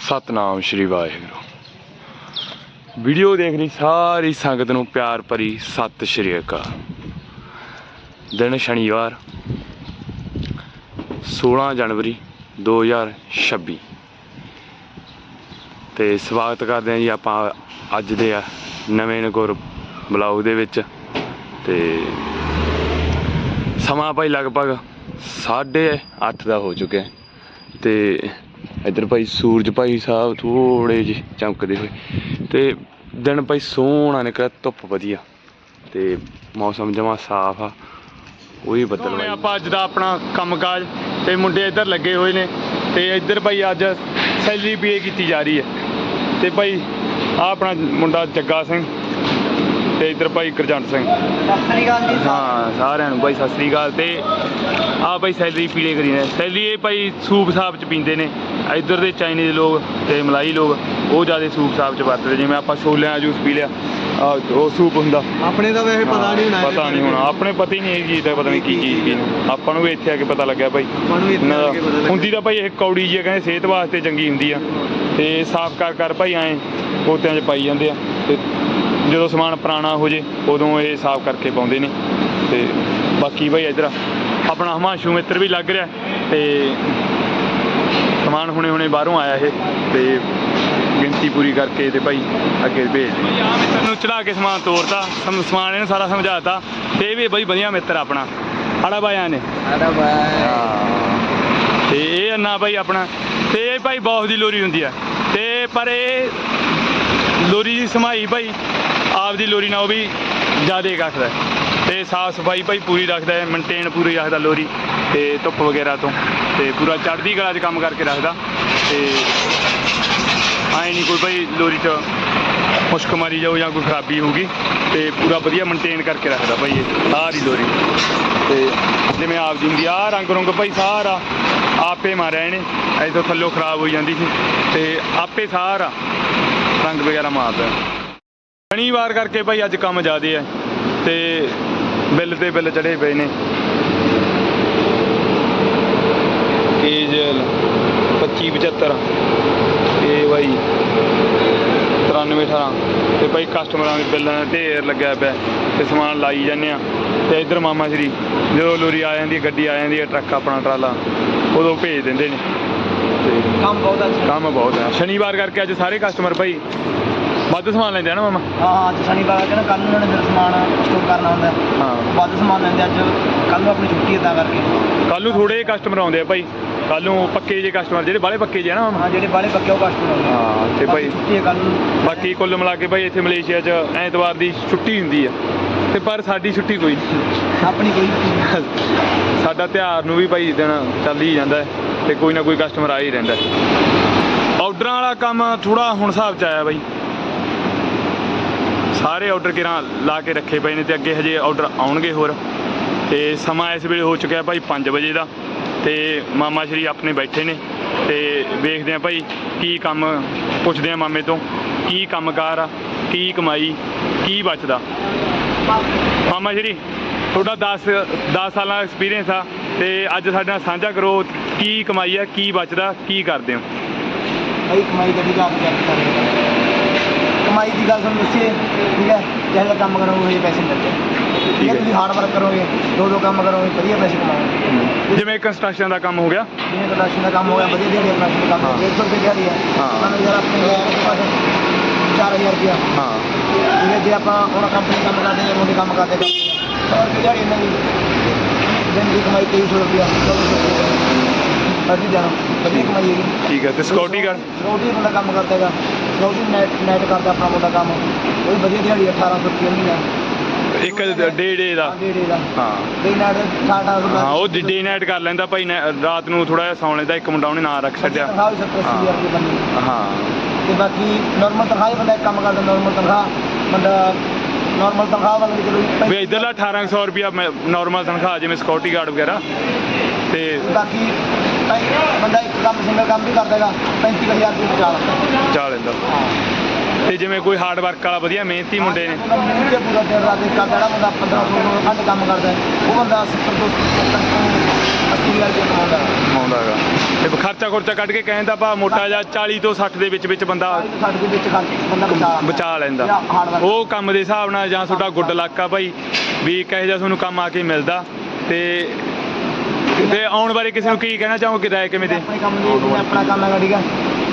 Satnam Shri Waheguru. Video ਦੇਖ ਰਹੀ ਸਾਰੀ ਸੰਗਤ ਨੂੰ ਪਿਆਰ ਭਰੀ ਸਤਿ ਸ਼੍ਰੀ ਅਕਾਲ। ਦਿਨ ਸ਼ਨੀਵਾਰ 16 ਜਨਵਰੀ 2026 ਤੇ ਸਵਾਗਤ ਕਰਦੇ ਹਾਂ ਜੀ ਆਪਾਂ ਅੱਜ ਦੇ ਆ ਨਵੇਂ ਨਗੁਰ ਬਲੌਗ ਦੇ ਵਿੱਚ। ਤੇ ਸਮਾਂ ਭਾਈ ਲਗਭਗ 8:30 ਦਾ ਹੋ ਚੁੱਕਿਆ। ਤੇ ਇੱਧਰ ਭਾਈ ਸੂਰਜ ਭਾਈ ਸਾਹਿਬ ਥੋੜੇ ਜਿਹੇ ਚਮਕਦੇ ਹੋਏ। ਤੇ ਦਿਨ ਭਾਈ ਸੋਹਣਾ ਨਿਕਲਿਆ, ਧੁੱਪ ਵਧੀਆ। ਤੇ ਮੌਸਮ ਜਮਾ ਸਾਫ਼ ਆ, ਉਹੀ ਬੱਦਲ ਭਾਈ ਆਪਾਂ ਅੱਜ ਦਾ ਆਪਣਾ ਕੰਮਕਾਜ, ਤੇ ਮੁੰਡੇ ਇੱਧਰ ਲੱਗੇ ਹੋਏ ਨੇ। ਤੇ ਇੱਧਰ ਭਾਈ ਅੱਜ ਸੈਲਰੀ ਪੀਏ ਕੀਤੀ ਜਾ ਰਹੀ ਹੈ। ਤੇ ਭਾਈ ਆ ਆਪਣਾ ਮੁੰਡਾ ਜੱਗਾ ਸਿੰਘ, ਤੇ ਇੱਧਰ ਭਾਈ ਗੁਰਜੰਟ ਸਿੰਘ। ਸਤਿ ਸ੍ਰੀ ਅਕਾਲ ਜੀ ਹਾਂ, ਸਾਰਿਆਂ ਨੂੰ ਭਾਈ ਸਤਿ ਸ੍ਰੀ ਅਕਾਲ। ਤੇ ਆ ਭਾਈ ਸੈਲਰੀ ਪੀਲੇ ਕਰੀ ਨੇ। ਸੈਲਰੀ ਇਹ ਭਾਈ ਸੂਪ ਸਾਪ ਚ ਪੀਂਦੇ ਨੇ। ਇੱਧਰ ਦੇ ਚਾਈਨੀਜ਼ ਲੋਕ ਤੇ ਮਲਾਈ ਲੋਕ ਉਹ ਜ਼ਿਆਦਾ ਸੂਪ ਸਾਪ ਚ ਵਰਤਦੇ ਜਿਵੇਂ ਆਪਾਂ ਛੋਲਿਆਂ ਦਾ ਜੂਸ ਪੀ ਲਿਆ ਆਹ ਉਹ ਸੂਪ ਹੁੰਦਾ। ਆਪਣੇ ਤਾਂ ਵੈਸੇ ਪਤਾ ਨਹੀਂ ਹੋਣਾ ਪਤਾ ਨਹੀਂ ਹੋਣਾ। ਆਪਣੇ ਪਤਾ ਹੀ ਨਹੀਂ ਇਹ ਚੀਜ਼ ਦਾ ਪਤਾ ਨਹੀਂ ਕੀ ਚੀਜ਼ ਕੀ ਆਪਾਂ ਨੂੰ ਵੀ ਇੱਥੇ ਆ ਕੇ ਪਤਾ ਲੱਗਿਆ ਭਾਈ ਆਪਾਂ ਨੂੰ ਵੀ ਇੱਥੇ ਆ ਕੇ ਪਤਾ ਲੱਗਿਆ। ਹੁੰਦੀ ਤਾਂ ਭਾਈ ਇਹ ਕੌੜੀ ਜੀ ਕਹਿੰਦੇ ਸਿਹਤ ਵਾਸਤੇ ਚੰਗੀ ਹੁੰਦੀ ਆ। ਤੇ ਸਾਫ਼ ਕਰ ਕਰ ਭਾਈ ਐਂ ਪੋਤਿਆਂ 'ਚ ਪਾਈ ਜਾਂਦੇ ਆ। ਤੇ ਜਦੋਂ ਸਮਾਨ ਪੁਰਾਣਾ ਹੋ ਜੇ ਉਦੋਂ ਇਹ ਸਾਫ਼ ਕਰਕੇ ਪਾਉਂਦੇ ਨੇ। ਤੇ ਬਾਕੀ ਭਾਈ ਇੱਧਰ ਆਪਣਾ ਹਮਾਸ਼ੂ ਮਿੱਤਰ ਵੀ ਲੱਗ ਰਿਹਾ। ਤੇ ਸਮਾਨ ਹੁਣੇ ਹੁਣੇ ਬਾਹਰੋਂ ਆਇਆ ਇਹ ਤੇ ਗਿਣਤੀ ਪੂਰੀ ਕਰਕੇ ਤੇ ਭਾਈ ਅੱਗੇ ਭੇਜ ਦੇ। ਆ ਮਿੱਤਰ ਨੂੰ ਚੜਾ ਕੇ ਸਮਾਨ ਤੋਰਤਾ ਸਮ- ਸਮਾਨ ਇਹਨੂੰ ਸਾਰਾ ਸਮਝਾਤਾ ਤੇ ਇਹ ਵੀ ਬਈ ਵਧੀਆ ਮਿੱਤਰ ਆਪਣਾ। ਆੜਾ ਬਾਇਆ ਨੇ। ਸਾਡਾ ਬਾਈ ਤੇ ਇਹ ਅੰਨਾ ਭਾਈ ਆਪਣਾ। ਤੇ ਇਹ ਭਾਈ ਬਹੁਤ ਦੀ ਲੋਰੀ ਹੁੰਦੀ ਆ। ਤੇ ਪਰ ਇਹ ਲੋਰੀ ਦੀ ਸਮਾਈ ਭਾਈ ਆਪਦੀ ਲੋਰੀ ਨਾਲ ਉਹ ਵੀ ਜ਼ਿਆਦਾ ਹੈ। ਤੇ ਸਾਫ਼ ਸਫ਼ਾਈ ਭਾਈ ਪੂਰੀ ਰੱਖਦਾ ਹੈ ਮੇਨਟੇਨ ਪੂਰੀ ਰੱਖਦਾ ਲੋਰੀ ਤੇ ਧੁੱਪ ਵਗੈਰਾ ਤੋਂ ਤੇ ਪੂਰਾ ਚੜ੍ਹਦੀ ਕਲਾ 'ਚ ਕੰਮ ਕਰਕੇ ਰੱਖਦਾ ਤੇ ਆਏ ਨਹੀਂ ਕੋਈ ਭਾਈ ਲੋਰੀ 'ਚ ਮੁਸ਼ਕ ਮਾਰੀ ਜਾਊ ਜਾਂ ਕੋਈ ਖਰਾਬੀ ਹੋਊਗੀ ਤੇ ਪੂਰਾ ਵਧੀਆ ਮੇਨਟੇਨ ਕਰਕੇ ਰੱਖਦਾ ਭਾਈ ਇਹ ਸਾਰੀ ਲੋਰੀ। ਤੇ ਜਿਵੇਂ ਆਪ ਜੀ ਹੁੰਦੀ ਆ ਰੰਗ ਰੰਗ ਭਾਈ ਸਾਰਾ ਆਪੇ ਮਾਰਿਆ ਇਹਨੇ, ਇਥੋਂ ਥੱਲੋਂ ਖਰਾਬ ਹੋਈ ਜਾਂਦੀ ਸੀ ਤੇ ਆਪੇ ਸਾਰਾ ਰੰਗ ਵਗੈਰਾ ਮਾਰਦਾ। ਸ਼ਨੀਵਾਰ ਕਰਕੇ ਭਾਈ ਅੱਜ ਕੰਮ ਜ਼ਿਆਦੇ ਹੈ ਤੇ ਬਿੱਲ ਤੇ ਬਿੱਲ ਚੜੇ ਪਏ ਨੇ। ਡੀਜ਼ਲ 25 75 ਇਹ ਭਾਈ 93 18 ਤੇ ਭਾਈ ਕਸਟਮਰਾਂ ਦੇ ਬਿੱਲਾਂ ਦਾ ਢੇਰ ਲੱਗਿਆ ਪਿਆ। ਤੇ ਸਮਾਨ ਲਾਈ ਜਾਂਦੇ ਆ। ਤੇ ਇੱਧਰ ਮਾਮਾ ਸ਼੍ਰੀ ਜਦੋਂ ਲੋਰੀ ਆ ਜਾਂਦੀ ਹੈ ਗੱਡੀ ਆ ਜਾਂਦੀ ਹੈ ਟਰੱਕ ਆਪਣਾ ਟਰਾਲਾ ਉਦੋਂ ਭੇਜ ਦਿੰਦੇ ਨੇ। ਕੰਮ ਬਹੁਤ ਅੱਛਾ ਕੰਮ ਬਹੁਤ ਹੈ ਸ਼ਨੀਵਾਰ ਕਰਕੇ ਅੱਜ ਸਾਰੇ ਕਸਟਮਰ ਭਾਈ ਵੱਧ ਸਮਾਨ ਲੈਂਦੇ ਆ ਨਾ ਮਾਮਾ? ਹਾਂ ਅੱਜ ਸ਼ਨੀਵਾਰ ਆ ਕੇ ਨਾ ਕੱਲ ਨੂੰ ਉਹਨਾਂ ਨੇ ਫਿਰ ਸਮਾਨ ਸਟੋਰ ਕਰਨਾ ਹੁੰਦਾ। ਹੈ। ਹਾਂ ਵੱਧ ਸਮਾਨ ਲੈਂਦੇ ਅੱਜ ਕੱਲ ਨੂੰ ਆਪਣੀ ਛੁੱਟੀ ਹੈ ਤਾਂ ਕਰਕੇ। ਕੱਲ ਨੂੰ ਥੋੜੇ ਕਸਟਮਰ ਆਉਂਦੇ ਆ ਭਾਈ। ਕੱਲ ਨੂੰ ਪੱਕੇ ਜੇ ਕਸਟਮਰ ਜਿਹੜੇ ਬਾਲੇ ਪੱਕੇ ਜੇ ਆ ਨਾ ਮਾਮਾ। ਹਾਂ ਜਿਹੜੇ ਬਾਲੇ ਪੱਕੇ ਉਹ ਕਸਟਮਰ ਆਉਂਦੇ ਹਾਂ ਤੇ ਭਾਈ ਛੁੱਟੀ ਹੈ ਕੱਲ ਨੂੰ। ਬਾਕੀ ਕੁੱਲ ਮਿਲਾ ਕੇ ਭਾਈ ਇੱਥੇ ਮਲੇਸ਼ੀਆ 'ਚ ਐਤਵਾਰ ਦੀ ਛੁੱਟੀ ਹੁੰਦੀ ਆ। ਤੇ ਪਰ ਸਾਡੀ ਛੁੱਟੀ ਕੋਈ ਨਹੀਂ। ਆਪਣੀ ਕੋਈ। ਸਾਡਾ ਤਿਉਹਾਰ ਨੂੰ ਵੀ ਭਾਈ ਦਿਨ ਚੱਲ ਹੀ ਜਾਂਦਾ ਹੈ ਤੇ ਕੋਈ ਨਾ ਕੋਈ ਕਸਟਮਰ ਆ ਹੀ ਰਹਿੰਦਾ ਆਰਡਰਾਂ ਵਾਲਾ ਕੰਮ ਥੋੜਾ ਹੁਣ ਹਿਸਾਬ ਚ ਆਇਆ ਬਾਈ। ਸਾਰੇ ਆਰਡਰ ਕਿਰਾਂ ਲਾ ਕੇ ਰੱਖੇ ਪਏ ਨੇ ਤੇ ਅੱਗੇ ਹਜੇ ਆਰਡਰ ਆਉਣਗੇ ਹੋਰ। ਤੇ ਸਮਾਂ ਇਸ ਵੇਲੇ ਹੋ ਚੁੱਕਿਆ ਭਾਈ 5 ਵਜੇ ਦਾ ਤੇ ਮਾਮਾ ਸ਼੍ਰੀ ਆਪਣੇ ਬੈਠੇ ਨੇ ਤੇ ਵੇਖਦੇ ਆ ਭਾਈ ਕੀ ਕੰਮ ਪੁੱਛਦੇ ਆ ਮਾਮੇ ਤੋਂ, ਕੀ ਕੰਮਕਾਰ ਆ, ਕੀ ਕਮਾਈ, ਕੀ ਬਚਦਾ। ਮਾਮਾ ਸ਼੍ਰੀ, ਤੁਹਾਡਾ 10 10 ਸਾਲਾਂ ਦਾ ਐਕਸਪੀਰੀਅੰਸ ਆ ਤੇ ਅੱਜ ਸਾਡੇ ਨਾਲ ਸਾਂਝਾ ਕਰੋ ਕੀ ਕਮਾਈ ਆ, ਕੀ ਬਚਦਾ, ਕੀ ਕਰਦੇ ਹੋ। ਭਾਈ ਕਮਾਈ ਦਾ ਆਪ ਚੈੱਕ ਕਰੇ ਕਮਾਈ ਦੀ ਗੱਲ ਤੁਹਾਨੂੰ ਦੱਸੀਏ ਠੀਕ ਹੈ? ਜਿਹੋ ਜਿਹਾ ਕੰਮ ਕਰੋਗੇ ਉਹ ਪੈਸੇ ਮਿਲਦੇ ਠੀਕ ਹੈ ਤੁਸੀਂ ਹਾਰਡ ਵਰਕ ਕਰੋਗੇ ਦੋ ਦੋ ਕੰਮ ਕਰੋਗੇ ਵਧੀਆ ਪੈਸੇ ਕਮਾਓਗੇ। ਜਿਵੇਂ ਕੰਸਟਰਕਸ਼ਨ ਦਾ ਕੰਮ ਹੋ ਗਿਆ? ਜਿਵੇਂ ਕਲਾਸ਼ਨ ਦਾ ਕੰਮ ਹੋ ਗਿਆ ਵਧੀਆ ਦਿਹਾੜੀ ਦਾ ਕੰਮ ਹਾਂ। 150 ਰੁਪਏ ਦਿਹਾੜੀ ਹੈ। ਹਾਂ। ਸਾਨੂੰ ਯਾਰ ਆਪਣੇ ਕੋਲ 4000 ਰੁਪਇਆ। ਹਾਂ। ਹੈ ਜੇ ਆਪਾਂ ਹੁਣ ਕੰਪਨੀ ਕੰਮ ਕਰਦੇ ਜਾਂ ਮੁੰਡੇ ਕੰਮ ਕਰਦੇ ਕਰਦੇ 100 ਰੁਪਏ ਦਿਹਾੜੀ ਇਹਨਾਂ ਦੀ ਦਿਨ ਦੀ ਕਮਾਈ 2300 ਰੁਪਇਆ 2400 ਰੁਪਇਆ। ਵਧੀਆ ਕਮਾਈ ਹੈਗੀ। ਠੀਕ ਹੈ ਤੇ ਸਿਕਿਉਰਿਟੀ ਗਾਰਡ ਸਿਕਿਉਰਿਟੀ ਬੰਦਾ ਕੰਮ ਕਰਦਾ ਹੈਗਾ। ਸਿਕਿਉਰਿਟੀ ਨੈਟ ਨੈਟ ਕਰਦਾ ਆਪਣਾ ਮੁੰਡਾ ਕੰਮ। ਉਹ ਵੀ ਵਧੀਆ ਦਿਹਾੜੀ ਹੈ 1800 ਰੁਪਏ ਮਹੀਨਾ। ਇੱਕ ਡੇ ਡੇ ਦਾ। ਡੇ ਡੇ ਦਾ। ਹਾਂ। ਡੇ ਨੈਟ 1800 ਹਾਂ ਉਹ ਡੇ ਨਾਈਟ ਕਰ ਲੈਂਦਾ ਭਾਈ ਨੇ- ਰਾਤ ਨੂੰ ਥੋੜਾ ਜਿਹਾ ਸੌਂ ਲੈਂਦਾ ਇੱਕ ਮੁੰਡਾ ਉਹਨੇ ਨਾਂ ਰੱਖ ਛੱਡਿਆ। ਤਨਖਾਹ ਵੀ 70 80 ਹਜ਼ਾਰ ਰੁਪਏ ਬੰਦੀ ਹਾਂ। ਤੇ ਬਾਕੀ ਨਾਰਮਲ ਤਨਖਾਹ ਹੀ ਬੰਦਾ ਇੱਕ ਕੰਮ ਕਰਦਾ ਨਾਰਮਲ ਤਨਖਾਹ। ਬੰਦਾ ਨਾਰਮਲ ਤਨਖਾਹ ਵਾਲਾ ਵੀ ਚਲੋ ਵੀ ਪੈਂਤੀ- ਇਧਰਲਾ 1800 ਰੁਪਿਆ ਨਾਰਮਲ ਤਨਖਾਹ ਜਿਵੇਂ ਸਿਕਿਉਰਿਟੀ ਗਾਰਡ ਵਗੈਰਾ। ਤੇ ਬਾਕੀ ਪੈਂ- ਬੰਦਾ ਕੰਮ ਸਿੰਗਲ ਕੰਮ ਵੀ ਕਰਦਾ ਹੈਗਾ 35000 ਰੁਪਏ ਬਚਾ ਲੈਂਦਾ। ਲੈਂਦਾ। ਤੇ ਜਿਵੇਂ ਕੋਈ ਹਾਰਡ ਵਰਕ ਵਾਲਾ ਵਧੀਆ ਮਿਹਨਤੀ ਮੁੰਡੇ ਨੇ। ਤੇ ਪੂਰਾ ਦਿਨ ਰਾਤ ਇੱਕ ਜਿਹੜਾ ਬੰਦਾ 1500 ਨੂੰ ਘੰਟੇ ਕੰਮ ਕਰਦਾ ਹੈ, ਉਹ ਬੰਦਾ 70 ਤੋਂ 70 ਤੋਂ 80 ਹਜ਼ਾਰ ਰੁਪਏ ਕਮਾਉਂਦਾ ਹੈ ਆਉਂਦਾ ਹੈਗਾ। ਤੇ ਖਰਚਾ ਖੁਰਚਾ ਕੱਢ ਕੇ ਕਹਿੰਦਾ ਭਾ ਮੋਟਾ ਜਾਂ 40 ਤੋਂ 60 ਦੇ ਵਿੱਚ ਵਿੱਚ ਬੰਦਾ ਸਾਡੇ ਦੇ ਵਿੱਚ ਖਰਚ ਬੰਦਾ ਬਚਾ ਲੈਂਦਾ। ਬਚਾ ਜਾਂ ਉਹ ਕੰਮ ਦੇ ਹਿਸਾਬ ਨਾਲ ਜਾਂ ਤੁਹਾਡਾ ਗੁੱਡ ਲੱਕ ਆ ਭਾਈ ਵੀ ਕਹੇ ਜਿਹਾ ਤੁਹਾਨੂੰ ਕੰਮ ਆ ਕੇ ਮਿਲਦਾ। ਤੇ ਤੇ ਆਉਣ ਬਾਰੇ ਕਿਸੇ ਨੂੰ ਕੀ ਕਹਿਣਾ ਚਾਹੋਗੇ ਰਾਏ ਕਿਵੇਂ ਦੇ? ਆਪਣੇ ਕੰਮ ਦੀ ਜਿਵੇਂ ਆਪਣਾ ਕੰਮ ਹੈਗਾ ਠੀਕ ਹੈ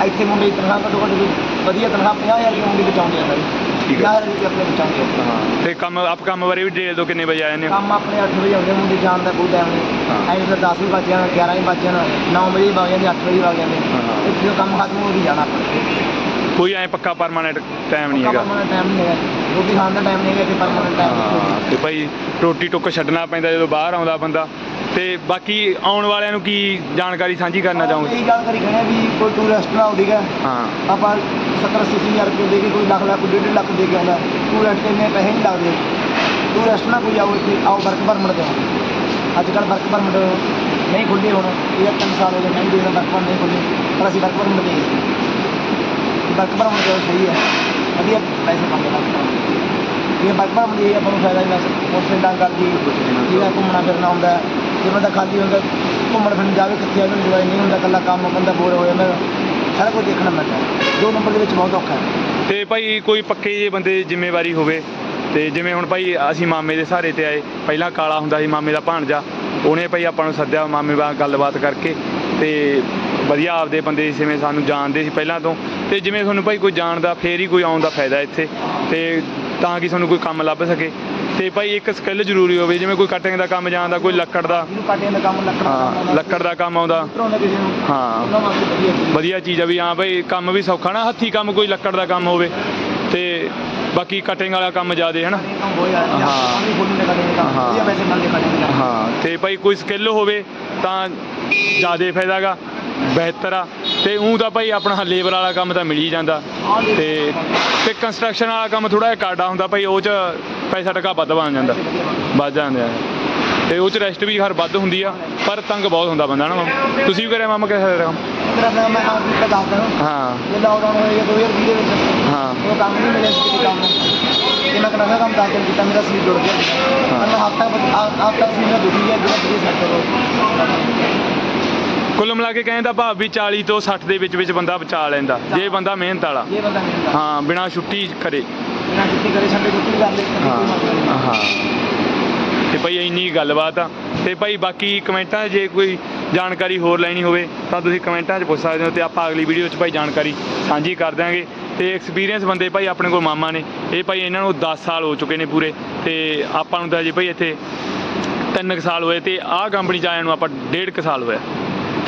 ਇੱਥੇ ਮੁੰਡੇ ਦੀ ਤਨਖਾਹ ਘੱਟੋ ਘੱਟ ਕੋਈ ਵਧੀਆ ਤਨਖਾਹ 50000 ਰੁਪਏ ਮੁੰਡੇ ਬਚਾਉਂਦੇ ਆ ਸਾਰੇ। ਠੀਕ ਹੈ। 50000 ਰੁਪਏ ਆਪਣੇ ਬਚਾਉਂਦੇ ਆ। ਤੇ ਕੰਮ ਆਪ ਕੰਮ ਬਾਰੇ ਵੀ ਡੇਲ ਦੋ ਕਿੰਨੇ ਵਜੇ ਆ ਜਾਂਦੇ ਹੋ ਕੰਮ ਆਪਣੇ 8 ਵਜੇ ਆਉਂਦੇ ਮੁੰਡੇ ਜਾਣ ਦਾ ਕੋਈ ਟਾਈਮ ਨਹੀਂ। ਐਂ ਫਿਰ 10 ਵੀ ਵੱਜ ਜਾਣ 11 ਵੀ ਵੱਜ ਜਾਣ 9 ਵਜੇ ਵੀ ਵਗ ਜਾਂਦੇ 8 ਵਜੇ ਵੀ ਵਗ ਜਾਂਦੇ। ਇੱਥੇ ਕੰਮ ਖਤਮ ਹੋ ਹੀ ਜਾਣਾ ਆਪਣੇ ਕੋਈ ਐ ਪੱਕਾ ਪਰਮਾਨੈਂਟ ਟਾਈਮ ਨਹੀਂ ਹੈਗਾ। ਟਾਈਮ ਨਹੀਂ ਹੈਗਾ। ਰੋਟੀ ਖਾਣ ਦਾ ਟਾਈਮ ਨਹੀਂ ਹੈਗਾ ਇੱਥੇ ਪਰਮਾਨੈਂਟ ਟਾਈਮ ਤੇ ਭਾਈ ਰੋਟੀ ਟੁੱਕ ਛੱਡਣਾ ਪੈਂਦਾ ਜਦੋਂ ਬਾਹਰ ਆਉਂਦਾ ਬੰਦਾ। ਤੇ ਬਾਕੀ ਆਉਣ ਵਾਲਿਆਂ ਨੂੰ ਕੀ ਜਾਣਕਾਰੀ ਸਾਂਝੀ ਕਰਨਾ ਚਾਹੋਗੇ? ਇਹ ਗੱਲ ਕਰੀ ਕਹਿੰਦੇ ਵੀ ਕੋਈ ਟੂਰਿਸਟ ਨਾ ਠੀਕ ਹੈ। ਹਾਂ। ਆਪਾਂ 70 ਅੱਸੀ ਹਜ਼ਾਰ ਰੁਪਏ ਦੇ ਕੇ ਕੋਈ ਲੱਖ ਲੱਖ ਕੋਈ ਡੇਢ ਲੱਖ ਦੇ ਕੇ ਆਉਂਦਾ। ਟੂਰਿਸਟ ਇੰਨੇ ਪੈਸੇ ਨਹੀਂ ਲੱਗਦੇ। ਟੂਰਿਸਟ ਨਾ ਕੋਈ ਆਓ ਇੱਥੇ ਆਓ ਵਰਕ ਪਰਮਿਟ ਆਓ। ਅੱਜ ਕੱਲ੍ਹ ਵਰਕ ਪਰਮਿਟ ਨਹੀਂ ਖੁੱਲ੍ਹੇ ਹੁਣ। ਇਹ ਤਿੰਨ ਸਾਲ ਹੋ ਗਏ ਨਹੀਂ ਦੇ ਵਰਕ ਪਰਮਿਟ ਨਹੀਂ ਖੁੱਲ੍ਹੇ। ਪਰ ਅਸੀਂ ਵਰਕ ਪਰਮਿਟ ਦੇ ਵਰਕ ਪਰਮਿਟ ਜੋ ਸਹੀ ਹੈ। ਵਧੀਆ ਪੈਸੇ ਕਮਾਉਂਦੇ ਵਰਕ ਪਰਮਿਟ। ਇਹ ਵਰਕ ਪਰਮਿਟ ਇਹ ਆਪਾਂ ਨੂੰ ਫਾਇਦਾ ਹੀ ਬਸ। ਉਸ ਡਾਂ ਕਰਦੀ ਹੈ ਘੁੰਮਣਾ ਫਿਰਨਾ ਹੁੰਦਾ। ਜੇ ਬੰਦਾ ਖਾਲੀ ਹੁੰਦਾ, ਘੁੰਮਣ ਫਿਰਨ ਜਾਵੇ ਕਿੱਥੇ ਆਵੇ ਜਵਾਈ ਨਹੀਂ ਹੁੰਦਾ, ਇਕੱਲਾ ਕੰਮ, ਬੰਦਾ ਬੋਰ ਹੋ ਜਾਂਦਾ, ਸਾਰਾ ਕੁਝ ਦੇਖਣਾ ਪੈਂਦਾ। ਦੋ ਨੰਬਰ ਦੇ ਵਿੱਚ ਬਹੁਤ ਔਖਾ ਹੈ। ਤੇ ਭਾਈ ਕੋਈ ਪੱਕੇ ਜੇ ਬੰਦੇ ਦੀ ਜ਼ਿੰਮੇਵਾਰੀ ਹੋਵੇ, ਤੇ ਜਿਵੇਂ ਹੁਣ ਭਾਈ ਅਸੀਂ ਮਾਮੇ ਦੇ ਸਹਾਰੇ ਤੇ ਆਏ, ਪਹਿਲਾਂ ਕਾਲਾ ਹੁੰਦਾ ਸੀ ਮਾਮੇ ਦਾ ਭਾਣਜਾ, ਉਹਨੇ ਭਾਈ ਆਪਾਂ ਨੂੰ ਸੱਦਿਆ ਮਾਮੇ ਨਾਲ ਗੱਲਬਾਤ ਕਰਕੇ, ਤੇ ਵਧੀਆ ਆਪਦੇ ਬੰਦੇ ਜਿਵੇਂ ਸਾਨੂੰ ਜਾਣਦੇ ਸੀ ਪਹਿਲਾਂ ਤੋਂ, ਤੇ ਜਿਵੇਂ ਤੁਹਾਨੂੰ ਭਾਈ ਕੋਈ ਜਾਣਦਾ, ਫੇਰ ਹੀ ਕੋਈ ਆਉਣ ਦਾ ਫਾਇਦਾ ਇੱਥੇ, ਤੇ ਤਾਂ ਕਿ ਸਾਨੂੰ ਕੋਈ ਕੰਮ ਲੱਭ ਸਕੇ। ਤੇ ਭਾਈ ਇੱਕ ਸਕਿੱਲ ਜ਼ਰੂਰੀ ਹੋਵੇ ਜਿਵੇਂ ਕੋਈ ਕਟਿੰਗ ਦਾ ਕੰਮ ਜਾਣਦਾ ਕੋਈ ਲੱਕੜ ਦਾ ਜਿਹਨੂੰ ਕਾਟਿਆਂ ਦਾ ਕੰਮ ਲੱਕੜ ਦਾ ਕੰਮ ਹਾਂ ਆਉਂਦਾ, ਲੱਕੜ ਦਾ ਕੰਮ ਆਉਂਦਾ ਕਿਸੇ ਨੂੰ ਹਾਂ ਉਹਨਾਂ ਵਾਸਤੇ ਵਧੀਆ ਚੀਜ਼ ਹੈ। ਵਧੀਆ ਚੀਜ਼ ਆ ਵੀ ਹਾਂ ਭਾਈ ਕੰਮ ਵੀ ਸੌਖਾ ਨਾ ਹੱਥੀ ਕੰਮ ਕੋਈ ਲੱਕੜ ਦਾ ਕੰਮ ਹੋਵੇ ਤੇ ਬਾਕੀ ਕਟਿੰਗ ਵਾਲਾ ਕੰਮ ਜ਼ਿਆਦੇ ਹਨਾ ਇਹ ਕੰਮ ਬਹੁਤ ਜ਼ਿਆਦਾ ਹਾਂ। ਹਾਂ ਵੀ ਫੁੱਲ ਦੇ ਕਾਟਿਆਂ ਦਾ ਕੰਮ ਹਾਂ। ਵਧੀਆ ਪੈਸੇ ਮਿਲਦੇ ਕਾਟਿਆਂ ਦੇ ਕੰਮ ਹਾਂ ਤੇ ਭਾਈ ਕੋਈ ਸਕਿੱਲ ਹੋਵੇ ਤਾਂ ਜ਼ਿਆਦੇ ਫਾਇਦਾਗਾ ਬਿਹਤਰ ਆ ਤੇ ਉਹ ਤਾਂ ਭਾਈ ਆਪਣਾ ਲੇਬਰ ਵਾਲਾ ਕੰਮ ਤਾਂ ਮਿਲ ਹੀ ਜਾਂਦਾ। ਤੇ ਤੇ ਕੰਸਟਰਕਸ਼ਨ ਵਾਲਾ ਕੰਮ ਥੋੜਾ ਜਿਹਾ ਕਾਡਾ ਹੁੰਦਾ ਭਾਈ ਉਹ ਚ ਪੈਸਾ ਟਕਾ ਵੱਧ ਬਣ ਜਾਂਦਾ ਵੱਧ ਜਾਂਦੇ ਤੇ ਉਹ ਚ ਰੈਸਟ ਵੀ ਹਰ ਵੱਧ ਹੁੰਦੀ ਆ ਪਰ ਤੰਗ ਬਹੁਤ ਹੁੰਦਾ ਬੰਦਾ ਨਾ ਮਾਮਾ। ਤੁਸੀਂ ਵੀ ਕਰਿਆ ਮਾਮਾ ਕਿਹੜਾ ਕੰਮ? ਮੇਰਾ ਨਾਮ ਮੈਂ ਆਪ ਹਾਂ। ਇਹ ਲਾਕਡਾਊਨ ਹੋਇਆ 2020 ਦੇ ਵਿੱਚ ਹਾਂ। ਉਹ ਕੰਮ ਨਹੀਂ ਮਿਲਿਆ ਸੀ ਕਿਤੇ ਕੰਮ। ਤੇ ਮੈਂ ਕਰਾਂਗਾ ਕੰਮ ਦਿਨ ਕੀਤਾ ਮੇਰਾ ਸਰੀਰ ਜੁੜ ਗਿਆ। ਹਾਂ। ਪਰ ਮੈਂ ਹਫਤਾ ਹਫਤਾ ਸੀ ਮੇਰਾ ਦੁਖੀ ਗਿਆ ਜਿਹੜਾ ਵਧੀਆ ਸੈੱਟ ਹੋ ਕੁੱਲ ਮਿਲਾ ਕੇ ਕਹਿੰਦਾ ਭਾਵ ਵੀ 40 ਤੋਂ 60 ਦੇ ਵਿੱਚ ਵਿੱਚ ਬੰਦਾ ਬਚਾ ਲੈਂਦਾ ਜੇ ਬੰਦਾ ਮਿਹਨਤ ਵਾਲਾ। ਇਹ ਬੰਦਾ ਮਿਲਦਾ ਹਾਂ ਬਿਨਾ ਛੁੱਟੀ ਕਰੇ। ਬਿਨਾਂ ਛੁੱਟੀ ਕਰੇ ਸੰਡੇ ਛੁੱਟੀ ਕਰ ਲੈ ਹਾਂ ਹਾਂ। ਤੇ ਭਾਈ ਇੰਨੀ ਗੱਲਬਾਤ ਆ। ਤੇ ਭਾਈ ਬਾਕੀ ਕਮੈਂਟਾਂ ਜੇ ਕੋਈ ਜਾਣਕਾਰੀ ਹੋਰ ਲੈਣੀ ਹੋਵੇ ਤਾਂ ਤੁਸੀਂ ਕਮੈਂਟਾਂ 'ਚ ਪੁੱਛ ਸਕਦੇ ਹੋ ਤੇ ਆਪਾਂ ਅਗਲੀ ਵੀਡੀਓ 'ਚ ਭਾਈ ਜਾਣਕਾਰੀ ਸਾਂਝੀ ਕਰ ਦਿਆਂਗੇ। ਤੇ ਐਕਸਪੀਰੀਅੰਸ ਬੰਦੇ ਭਾਈ ਆਪਣੇ ਕੋਲ ਮਾਮਾ ਨੇ। ਇਹ ਭਾਈ ਇਹਨਾਂ ਨੂੰ 10 ਸਾਲ ਹੋ ਚੁੱਕੇ ਨੇ ਪੂਰੇ। ਤੇ ਆਪਾਂ ਨੂੰ ਤਾਂ ਜੀ ਭਾਈ ਇੱਥੇ ਤਿੰਨ ਕੁ ਸਾਲ ਹੋਏ ਤੇ ਆਹ ਕੰਪਨੀ 'ਚ ਆਇਆ ਨੂੰ ਆਪਾਂ ਡੇਢ ਕੁ ਸਾਲ ਹੋਇਆ।